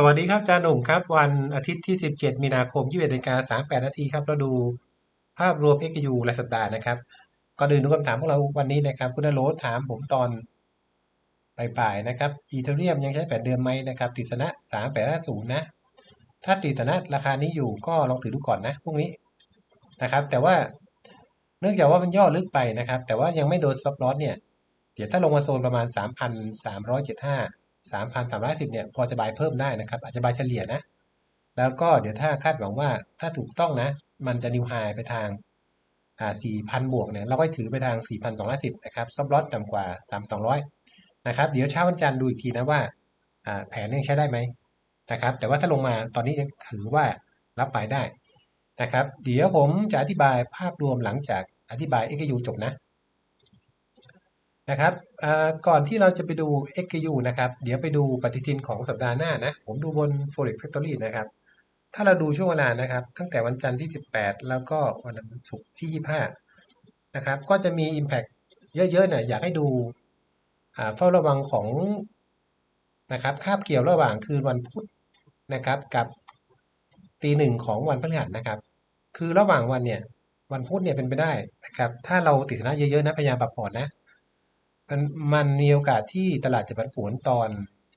สวัสดีครับอาจารย์หนุ่มครับ วันอาทิตย์ที่ 17 มีนาคม 21นาฬิกา38นาทีครับ เราดูภาพรวม XU รายสัปดาห์นะครับก่อนอื่นดูคำถามพวกเราวันนี้นะครับ คุณนโรสถามผมตอนบ่ายๆนะครับอีเทเรียมยังใช้แผนเดิมไหมนะครับติดสนะ3850นะ ถ้าติดสนะราคานี้อยู่ก็ลองถือดูก่อนนะพรุ่งนี้นะครับ แต่ว่าเนื่องจากว่ามันย่อลึกไปนะครับ แต่ว่ายังไม่โดนซับลอสเนี่ย เดี๋ยวถ้าลงมาโซนประมาณ 3,375 3,310เนี่ยพอจะบายเพิ่มได้นะครับอาจจะบายเฉลี่ยนะ แล้วก็เดี๋ยวถ้าคาดหวังว่าถ้าถูกต้องนะ มันจะนิวไฮไปทางอ่า4,000 บวกเนี่ยเราก็ถือไปทาง 4,210นะครับซับลอตต่ำกว่า 3,200นะครับเดี๋ยวเช้าวันจันทร์ดูอีกทีนะว่าอ่าแผนยังใช้ได้ไหมนะครับแต่ว่าถ้าลงมาตอนนี้ยังถือว่ารับไปได้นะครับเดี๋ยวผมจะอธิบายภาพรวมหลังจากอธิบาย XU จบนะ นะครับก่อนที่เราจะไปดู XKU นะครับ เดี๋ยวไปดูปฏิทินของสัปดาห์หน้านะ ผมดูบน Forex Factory นะครับ ถ้าเราดูช่วงเวลานะครับ ตั้งแต่วันจันทร์ที่ 18 แล้วก็วันศุกร์ที่ 25 นะครับ ก็จะมี Impact เยอะๆเนี่ยอยากให้ดูเฝ้าระวังของนะครับคาบเกี่ยวระหว่างคืนวันพุธนะครับ กับตีหนึ่งของวันพฤหัสนะครับ คือระหว่างวันเนี่ยวันพุธเนี่ยเป็นไปได้นะครับ ถ้าเราติดนะเยอะๆนะพยายามปรับพอร์ตนะ มันมันมีโอกาสที่ตลาดจะผันผวนตอน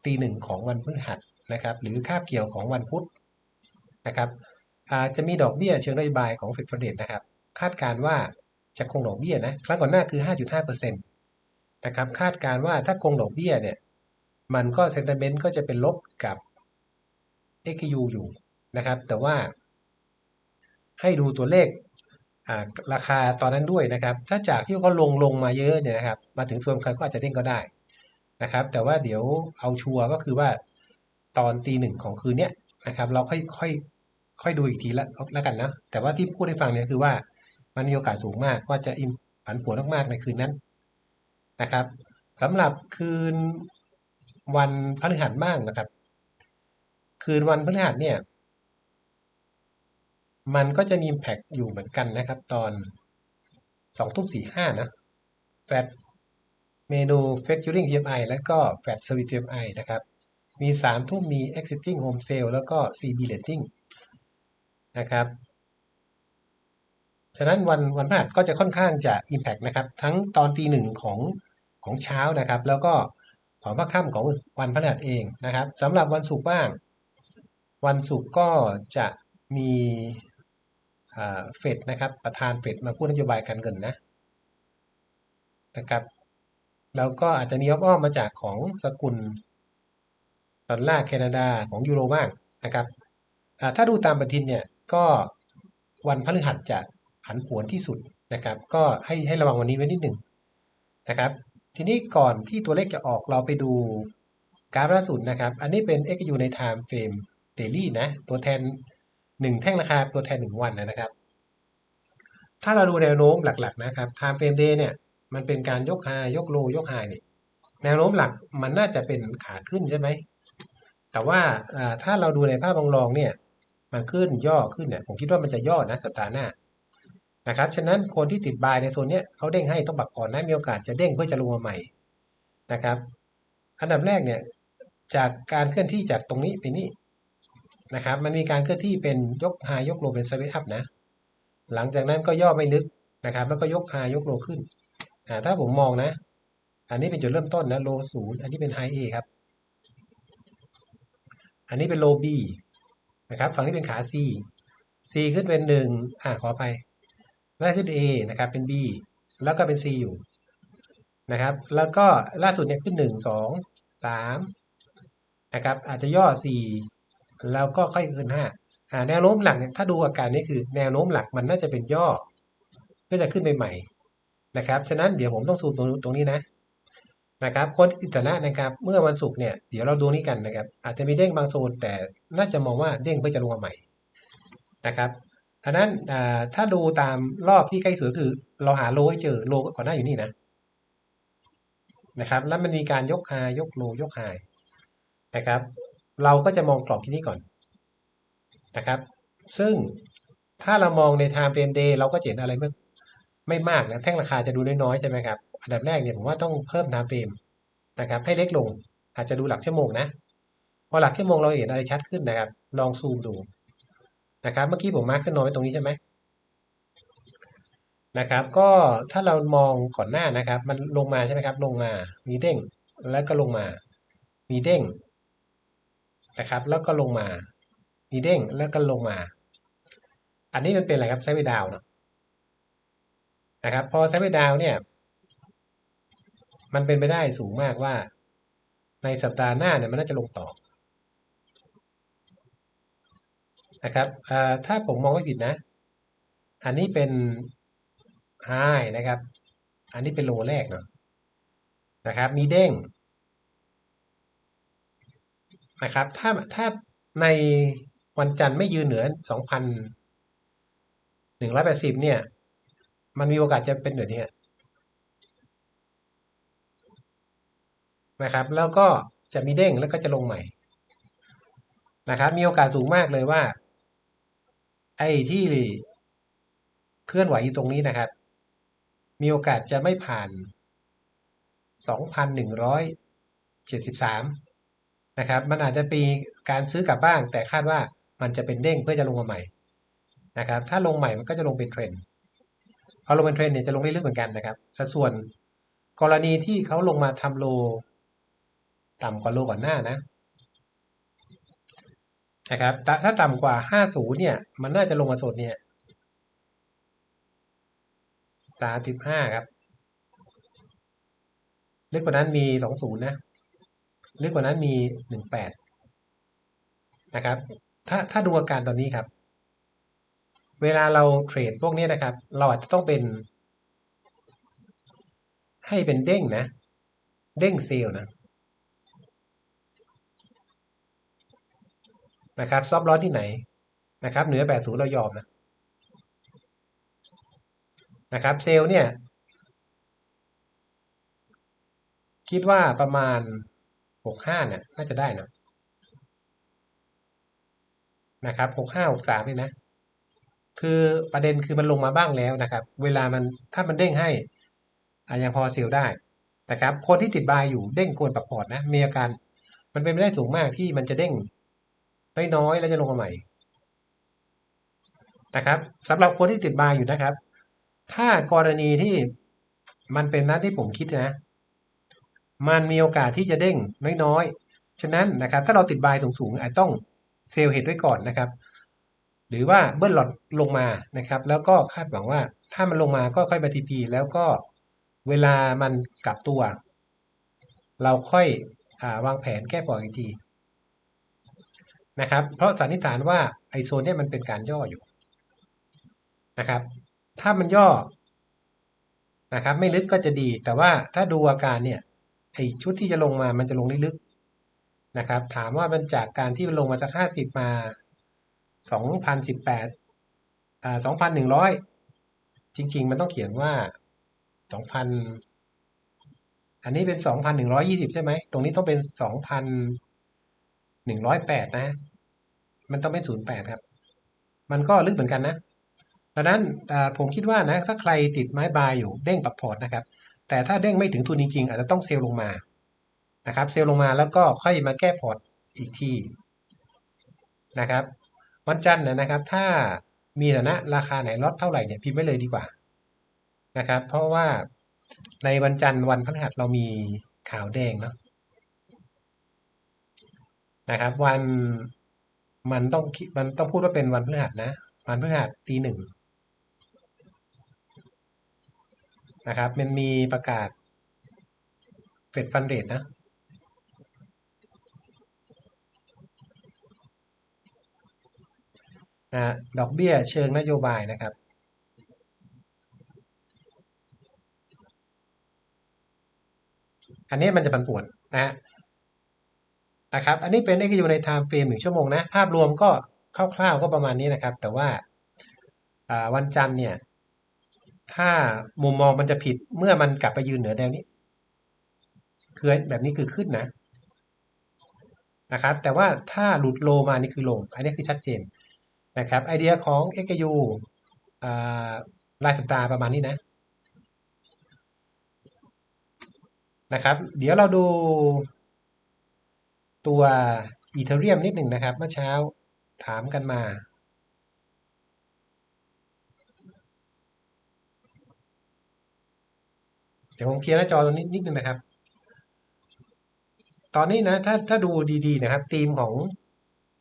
ตีหนึ่งของวันพฤหัสนะครับ หรือคาบเกี่ยวของวันพุธนะครับอาจจะมีดอกเบี้ยเชิงนโยบายของเฟดฟเดนะครับ คาดการว่าจะคงดอกเบี้ยนะครั้งก่อนหน้าคือ 5.5%นะครับคาดการว่าถ้าคงดอกเบี้ยเนี่ยมันก็เซนติเมนต์ก็จะเป็นลบกับ XU อยู่นะครับ แต่ว่าให้ดูตัวเลข ราคาตอนนั้นด้วยนะครับ ถ้าจากที่เขาลงลงมาเยอะเนี่ยนะครับ มาถึงส่วนคัญก็อาจจะเด้งก็ได้นะครับ แต่ว่าเดี๋ยวเอาชัวร์ก็คือว่าตอนตีหนึ่งของคืนเนี้ยนะครับ เราค่อยค่อยค่อยดูอีกทีละล้วกันนะแต่ว่าที่พูดให้ฟังเนี่ยคือว่ามันมีโอกาสสูงมากว่าจะอิมผันผวนมากๆในคืนนั้นนะครับสำหรับคืนวันพฤหัสบ้างนะครับ คืนวันพฤหัสเนี่ย มันก็จะมีแพ็กอยู่เหมือนกันนะครับ ตอนสองทุ่มสี่ห้านะแฟดเมนู Factoring PMI แล้วก็แฟด Service PMI นะครับ มีสามทุ่มมี Exiting Home Sale แล้วก็ CB Rating นะครับ ฉะนั้นวันวันพฤหัสก็จะค่อนข้างจะ Impact นะครับ ทั้งตอนตีหนึ่งของของเช้านะครับ แล้วก็ของภาคค่ำของวันพฤหัสเองนะครับสำหรับวันศุกร์บ้าง วันศุกร์ก็จะมี เฟดนะครับประธานเฟดมาพูดนโยบายการเงินนะนะครับแล้วก็อาจจะมีอ้อมมาจากของสกุลดอลลาร์แคนาดาของยูโรบ้างนะครับถ้าดูตามปฏิทินเนี่ยก็วันพฤหัสจะผันผวนที่สุดนะครับ ก็ให้ให้ระวังวันนี้ไว้นิดหนึ่งนะครับ ทีนี้ก่อนที่ตัวเลขจะออกเราไปดูกราฟล่าสุดนะครับ อันนี้เป็น XU ใน Time Frame Daily นะ ตัวแทน หนึ่งแท่งราคาตัวแทนหนึ่งวันนะครับ ถ้าเราดูแนวโน้มหลักๆนะครับ time frame day เนี่ยมันเป็นการยกไฮยกโลยกไฮเนี่ยแนวโน้มหลักมันน่าจะเป็นขาขึ้นใช่ไหม แต่ว่าถ้าเราดูในภาพรองๆเนี่ยมันขึ้นย่อขึ้นเนี่ยผมคิดว่ามันจะย่อนะสัปดาห์หน้านะครับฉะนั้นคนที่ติดบายในโซนนี้เขาเด้งให้ต้องปรับพอร์ตนะมีโอกาสจะเด้งเพื่อจะลงมาใหม่นะครับ อันดับแรกเนี่ยจากการเคลื่อนที่จากตรงนี้ไปนี่ นะครับ มันมีการเคลื่อนที่เป็นยกไฮยกโลเป็นสวิตอัพนะ หลังจากนั้นก็ย่อไม่ลึกนะครับ แล้วก็ยกไฮยกโลขึ้นอ่าถ้าผมมองนะ อันนี้เป็นจุดเริ่มต้นนะโลศูนย์อันนี้เป็นไฮเอครับ อันนี้เป็นโลบีนะครับ ฝั่งนี้เป็นขา C C ขึ้นเป็นหนึ่งอ่าขอไปแล้วขึ้น A นะครับ เป็น B แล้วก็เป็น C อยู่นะครับ แล้วก็ล่าสุดเนี่ยขึ้นหนึ่งสองสามนะครับ อาจจะย่อสี่ แล้วก็ค่อยขึ้นห้าแนวโน้มหลักเนี่ยถ้าดูอาการนี้คือแนวโน้มหลักมันน่าจะเป็นย่อเพื่อจะขึ้นไปใหม่นะครับฉะนั้นเดี๋ยวผมต้องซูมตรงตรงนี้นะนะครับคนที่ติดฐานะนะครับเมื่อวันศุกร์เนี่ยเดี๋ยวเราดูนี้กันนะครับ อาจจะมีเด้งบางโซนแต่น่าจะมองว่าเด้งเพื่อจะลงมาใหม่นะครับอันนั้นถ้าดูตามรอบที่ใกล้สุดคือ เราหาโลให้เจอโลก่อนหน้าอยู่นี่นะนะครับ แล้วมันมีการยกไฮยกโลยกไฮนะครับ เราก็จะมองกรอบที่นี้ก่อนนะครับ ซึ่งถ้าเรามองใน time frame day เราก็เห็นอะไรไม่ไม่มากนะแท่งราคาจะดูน้อยๆใช่ไหมครับ อันดับแรกเนี่ยผมว่าต้องเพิ่ม time frame นะครับ ให้เล็กลง อาจจะดูหลักชั่วโมงนะพอหลักชั่วโมงเราเห็นอะไรชัดขึ้นนะครับ ลองซูมดูนะครับ เมื่อกี้ผมมาร์คขึ้นโนไว้ตรงนี้ใช่ไหมนะครับ ก็ถ้าเรามองก่อนหน้านะครับ มันลงมาใช่ไหมครับ ลงมา มีเด้ง แล้วก็ลงมา มีเด้ง นะครับ แล้วก็ลงมา มีเด้งแล้วก็ลงมา อันนี้มันเป็นอะไรครับไซด์เวดาวเนาะนะครับ พอไซด์เวดาวเนี่ย มันเป็นไปได้สูงมากว่า ในสัปดาห์หน้าเนี่ยมันน่าจะลงต่อนะครับถ้าผมมองไม่ผิดนะ อันนี้เป็นไฮนะครับ อันนี้เป็นโลแรกเนาะนะครับ มีเด้ง นะครับ ถ้าถ้าในวันจันทร์ไม่ยืนเหนือ 2,180 เนี่ย มันมีโอกาสจะเป็นเหนือนี้นะครับ แล้วก็จะมีเด้งแล้วก็จะลงใหม่นะครับ มีโอกาสสูงมากเลยว่า ไอ้ที่เคลื่อนไหวอยู่ตรงนี้นะครับ มีโอกาสจะไม่ผ่าน 2,173 นะครับมันอาจจะมีการซื้อกลับบ้าง แต่คาดว่ามันจะเป็นเด้งเพื่อจะลงมาใหม่นะครับถ้าลงใหม่มันก็จะลงเป็นเทรนพอลงเป็นเทรนเนี่ยจะลงได้ลึกเหมือนกันนะครับสัดส่วนกรณีที่เขาลงมาทำโล ต่ำกว่าโลก่อนหน้านะนะครับถ้าต่ำกว่า 50 เนี่ย มันน่าจะลงมาสดเนี่ย35 ครับ ลึกกว่านั้นมี 20 นะ ลึกกว่านั้นมี18นะครับ ถ้าถ้าดูอาการตอนนี้ครับ เวลาเราเทรดพวกนี้นะครับ เราอาจจะต้องเป็น ให้เป็นเด้งนะ เด้งเซลล์นะนะครับซอฟร้อนที่ไหนนะครับเหนือ80เรายอมนะนะครับเซลล์เนี่ย คิดว่าประมาณ 65เนี่ยน่าจะได้นะนะครับ65 63นี่นะ คือประเด็นคือมันลงมาบ้างแล้วนะครับ เวลามันถ้ามันเด้งให้อายังพอเซลได้นะครับ คนที่ติดบายอยู่เด้งโกนปรับพอร์ตนะ มีอาการมันเป็นไม่ได้สูงมากที่มันจะเด้งน้อยๆแล้วจะลงมาใหม่นะครับสำหรับคนที่ติดบายอยู่นะครับ ถ้ากรณีที่มันเป็นนัดที่ผมคิดนะ มันมีโอกาสที่จะเด้งน้อยๆ ฉะนั้นนะครับถ้าเราติดบายสูงๆอาจต้องเซลล์เฮดไว้ก่อนนะครับ หรือว่าเบิ้ลหลอดลงมานะครับ แล้วก็คาดหวังว่า ถ้ามันลงมาก็ค่อยมาทีพีแล้วก็เวลามันกลับตัว เราค่อยอวางแผนแก้ปล่อยอีกทีนะครับ เพราะสันนิษฐานว่าไอโซนเนี่ยมันเป็นการย่ออยู่นะครับ ถ้ามันย่อนะครับ ไม่ลึกก็จะดีแต่ว่าถ้าดูอาการเนี่ย ไอชุดที่จะลงมามันจะลงได้ลึกนะครับ ถามว่ามันจากการที่มันลงมาจากห้าสิบมาสองพันสิบแปดอ่าสองพันหนึ่งร้อยจริง ๆ มันต้องเขียนว่าสองพันอันนี้เป็นสองพันหนึ่งร้อยยี่สิบใช่ไหม ตรงนี้ต้องเป็นสองพันหนึ่งร้อยแปดนะ มันต้องเป็นศูนย์แปดครับ มันก็ลึกเหมือนกันนะดังนั้นผมคิดว่านะ ถ้าใครติดไม้บายอยู่เด้งปรับพอร์ตนะครับ แต่ถ้าเด้งไม่ถึงทุนจริงๆ อาจจะต้องเซลล์ลงมานะครับ เซลล์ลงมาแล้วก็ค่อยมาแก้พอร์ตอีกทีนะครับ วันจันทร์นะครับ ถ้ามีฐานะราคาไหนลดเท่าไหร่เนี่ยพิมพ์ไว้เลยดีกว่านะครับ เพราะว่าในวันจันทร์วันพฤหัสเรามีข่าวแดงเนาะนะครับ วันมันต้องมันต้องพูดว่าเป็นวันพฤหัสนะ วันพฤหัสตีหนึ่ง นะครับ มันมีประกาศเฟดฟันเรทนะนะดอกเบี้ยเชิงนโยบายนะครับอันนี้มันจะผันผวนนะนะครับ อันนี้เป็น XU ใน time frame หนึ่งชั่วโมงนะ ภาพรวมก็คร่าวๆก็ประมาณนี้นะครับ แต่ว่าวันจันทร์เนี่ย ถ้ามุมมองมันจะผิดเมื่อมันกลับไปยืนเหนือแนวนี้ คือแบบนี้คือขึ้นนะนะครับ แต่ว่าถ้าหลุดโลมานี่คือลง อันนี้คือชัดเจนนะครับไอเดียของ XU รายสัปดาห์ประมาณนี้นะนะครับ เดี๋ยวเราดูตัวอีเทเรียมนิดหนึ่งนะครับ เมื่อเช้าถามกันมา เดี๋ยวผมเคลียร์หน้าจอตรงนี้นิดนึงนะครับ ตอนนี้นะถ้าถ้าดูดีๆนะครับธีมของ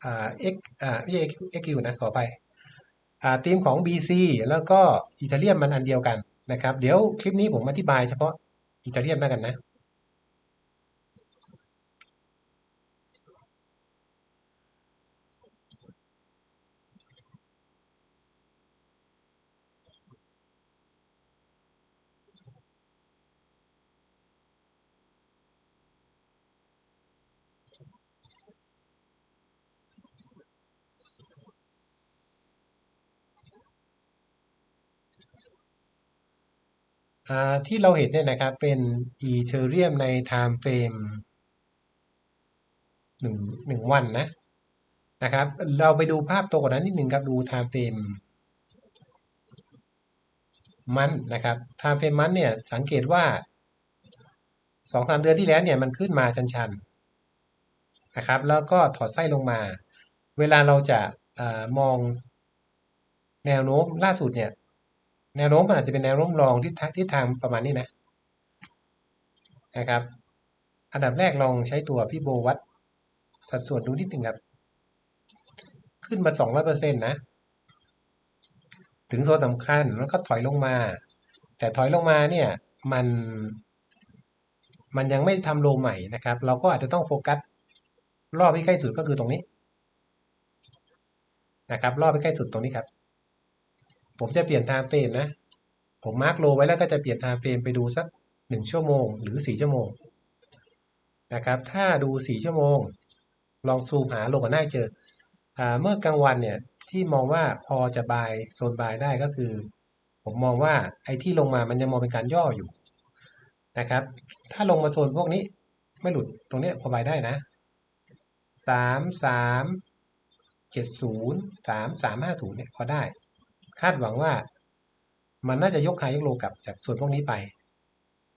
อ่า X อ่าไม่ใช่ XQ นะขอไปอ่าธีมของ BC แล้วก็อิตาเลียนมันอันเดียวกันนะครับ เดี๋ยวคลิปนี้ผมอธิบายเฉพาะอิตาเลียมแล้วกันนะ ที่เราเห็นเนี่ยนะครับเป็นอีเทเรียมใน time frame หนึ่งหนึ่งวันนะนะครับ เราไปดูภาพตัวกว่านั้นนิดหนึ่งครับดู time frame มันนะครับ time frame มันเนี่ยสังเกตว่าสองสามเดือนที่แล้วเนี่ยมันขึ้นมาชันๆนะครับแล้วก็ถอดไส้ลงมา เวลาเราจะอมองแนวโน้มล่าสุดเนี่ย แนวโน้มมันอาจจะเป็นแนวโน้มรองที่ทิศทางประมาณนี้นะนะครับ อันดับแรกลองใช้ตัวพี่โบวัดสัดส่วนดูนิดหนึ่งครับ ขึ้นมาสองร้อยเปอร์เซ็นต์นะ ถึงโซนสำคัญแล้วก็ถอยลงมา แต่ถอยลงมาเนี่ยมัน มันยังไม่ทำโลใหม่นะครับ เราก็อาจจะต้องโฟกัสรอบที่ใกล้สุดก็คือตรงนี้นะครับ รอบที่ใกล้สุดตรงนี้ครับ ผมจะเปลี่ยนไทม์เฟรมนะ ผมมาร์กโลไว้แล้วก็จะเปลี่ยนไทม์เฟรมไปดูสักหนึ่งชั่วโมง หรือสี่ชั่วโมงนะครับ ถ้าดูสี่ชั่วโมง ลองซูมหาโลกันหน้าเจออเมื่อกลางวันเนี่ยที่มองว่าพอจะบายโซนบายได้ก็คือ ผมมองว่าไอ้ที่ลงมามันยังมองเป็นการย่ออยู่นะครับ ถ้าลงมาโซนพวกนี้ไม่หลุดตรงนี้พอบายได้นะสามสามเจ็ดศูนย์สามสามห้าศูนย์เนี่ยพอได้ คาดหวังว่า มันน่าจะยกขายยกโลกลับจากส่วนพวกนี้ไป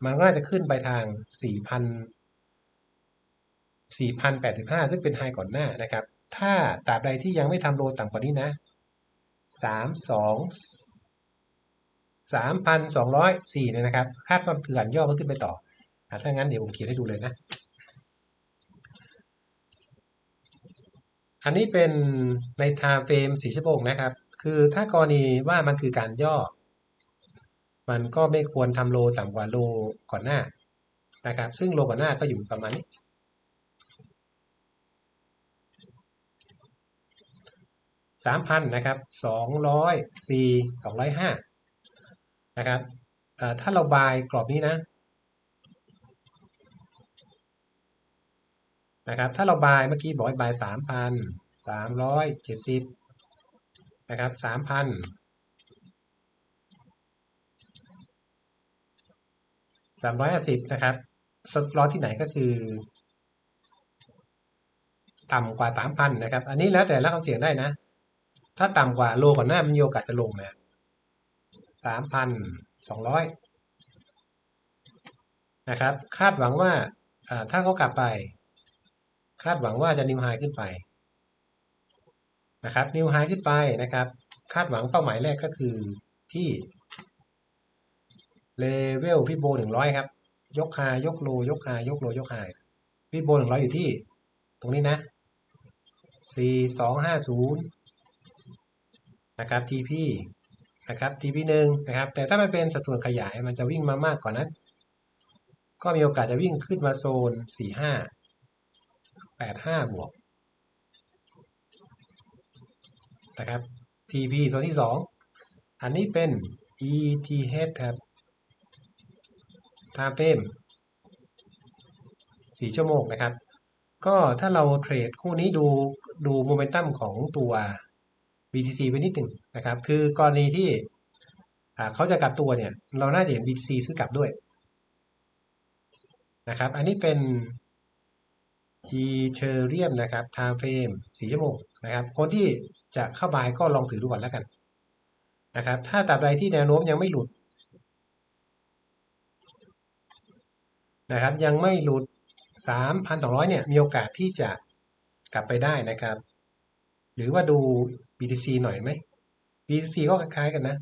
มันก็น่าจะขึ้นไปทางสี่พัน4,085 ซึ่งเป็นไฮก่อนหน้านะครับ ถ้าตราบใดที่ยังไม่ทำโลต่ำกว่านี้นะ 32 3,204เนี่ยนะครับ คาดว่าเกือนย่อเพิ่มขึ้นไปต่อ ถ้างั้นเดี๋ยวผมเขียนให้ดูเลยนะ อันนี้เป็นใน time frame 4ชั่วโมงนะครับ คือถ้ากรณีว่ามันคือการย่อ มันก็ไม่ควรทำโลต่ำกว่าโลก่อนหน้านะครับ ซึ่งโลก่อนหน้าก็อยู่ประมาณนี้ สามพันนะครับสองร้อยสี่สองร้อยห้านะครับถ้าเราบายกรอบนี้นะนะครับ ถ้าเราบายเมื่อกี้บอกบายสามพันสามร้อยเจ็ดสิบ นะครับสามพันสามร้อยห้าสิบนะครับสล็อตที่ไหนก็คือ ต่ำกว่าสามพันนะครับ อันนี้แล้วแต่ละความเสี่ยงได้นะ ถ้าต่ำกว่าโลก่อนหน้ามันโอกาสจะลงนะสามพันสองร้อยนะครับ คาดหวังว่าถ้าเขากลับไป คาดหวังว่าจะนิวไฮขึ้นไป นะครับนิวไฮขึ้นไปนะครับ คาดหวังเป้าหมายแรกก็คือที่เลเวลฟิโบหนึ่งร้อยครับ ยกไฮยกโลยกไฮยกโลยกไฮฟิโบหนึ่งร้อยอยู่ที่ ตรงนี้นะสี่สองห้าศูนย์นะครับ TP นะครับ TP หนึ่งนะครับ แต่ถ้ามันเป็นสัดส่วนขยายมันจะวิ่งมามากกว่านั้น ก็มีโอกาสจะวิ่งขึ้นมาโซน45 85บวก นะครับ TP โซนที่ 2 อันนี้เป็น ETH ครับ time frame 4ชั่วโมงนะครับ ก็ถ้าเราเทรดคู่นี้ดูดูโมเมนตัมของตัว BTC ไว้นิดหนึ่งนะครับ คือกรณีที่เขาจะกลับตัวเนี่ย เราน่าจะเห็น BTC ซื้อกลับด้วยนะครับ อันนี้เป็น Ethereum นะครับ time frame 4ชั่วโมงนะครับคนที่จะเข้าบายก็ลองถือดูก่อนแล้วกันนะครับถ้าตราบใดที่แนวโน้มยังไม่หลุดนะครับยังไม่หลุด 3,200 เนี่ยมีโอกาสที่จะกลับไปได้นะครับ หรือว่าดู BTC หน่อยไหม BTC ก็คล้ายๆกันนะ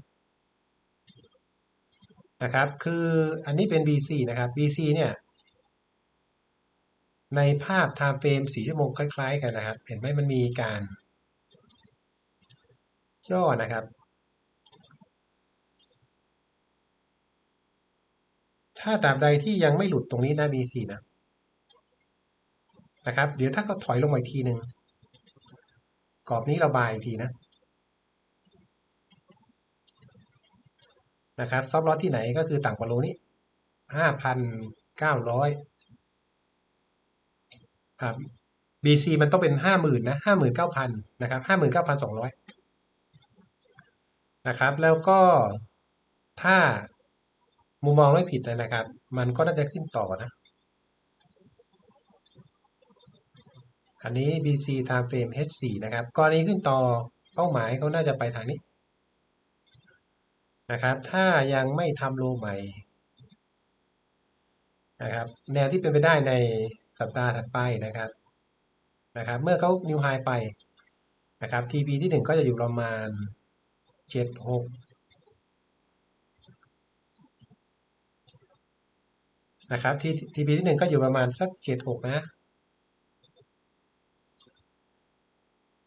นะครับ คืออันนี้เป็น BC นะครับ BC เนี่ย ในภาพ time frame 4ชั่วโมงคล้ายๆ กันนะครับ เห็นไหมมันมีการ ย่อนะครับ ถ้าตราบใดที่ยังไม่หลุดตรงนี้นะ BC นะนะครับ เดี๋ยวถ้าเขาถอยลงมาอีกทีหนึ่งกรอบนี้ระบายอีกทีนะนะครับซอฟต์ลอที่ไหนก็คือต่ำกว่าโลนี้ห้าพันเก้าร้อย อ่า BC มันต้องเป็นห้าหมื่นนะห้าหมื่นเก้าพันนะครับห้าหมื่นเก้าพันสองร้อยนะครับ แล้วก็ถ้ามุมมองไม่ผิดนะครับ มันก็น่าจะขึ้นต่อนะ อันนี้ BC time frame H4 นะครับกรณีขึ้นต่อเป้าหมายเขาน่าจะไปทางนี้นะครับ ถ้ายังไม่ทำโลใหม่ นะครับแนวที่เป็นไปได้ในสัปดาห์ถัดไปนะครับนะครับ เมื่อเขานิวไฮไปนะครับ TP ที่ 1 ก็จะอยู่ประมาณ 76 นะครับที่ TP ที่ 1 ก็อยู่ประมาณสัก 76 นะ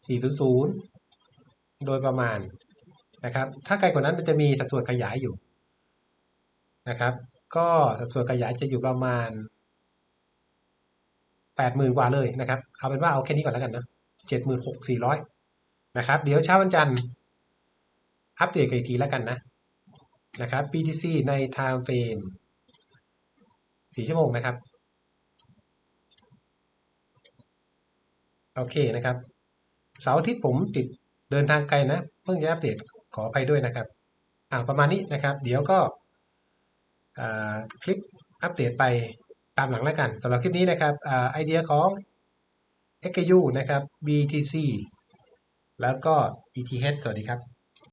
400 โดยประมาณนะครับ ถ้าไกลกว่านั้นมันจะมีสัดส่วนขยายอยู่นะครับ ก็สัดส่วนขยายจะอยู่ประมาณ80,000กว่าเลยนะครับ เอาเป็นว่าเอาแค่นี้ก่อนแล้วกันนะ76,400นหกสี่ร้อยนะครับ เดี๋ยวเช้าวันจันทร์อัปเดตกันอีกทีแล้วกันนะนะครับ BTC ใน time frame 4ชั่วโมงนะครับ โอเคนะครับ เสาร์อาทิตย์ผมติดเดินทางไกลนะ เพิ่งจะอัปเดตขออภัยด้วยนะครับ อ่าประมาณนี้นะครับ เดี๋ยวก็ คลิปอัปเดตไปตามหลังแล้วกันสำหรับคลิปนี้นะครับไอเดียของ XU นะครับ BTC แล้วก็ ETH สวัสดีครับ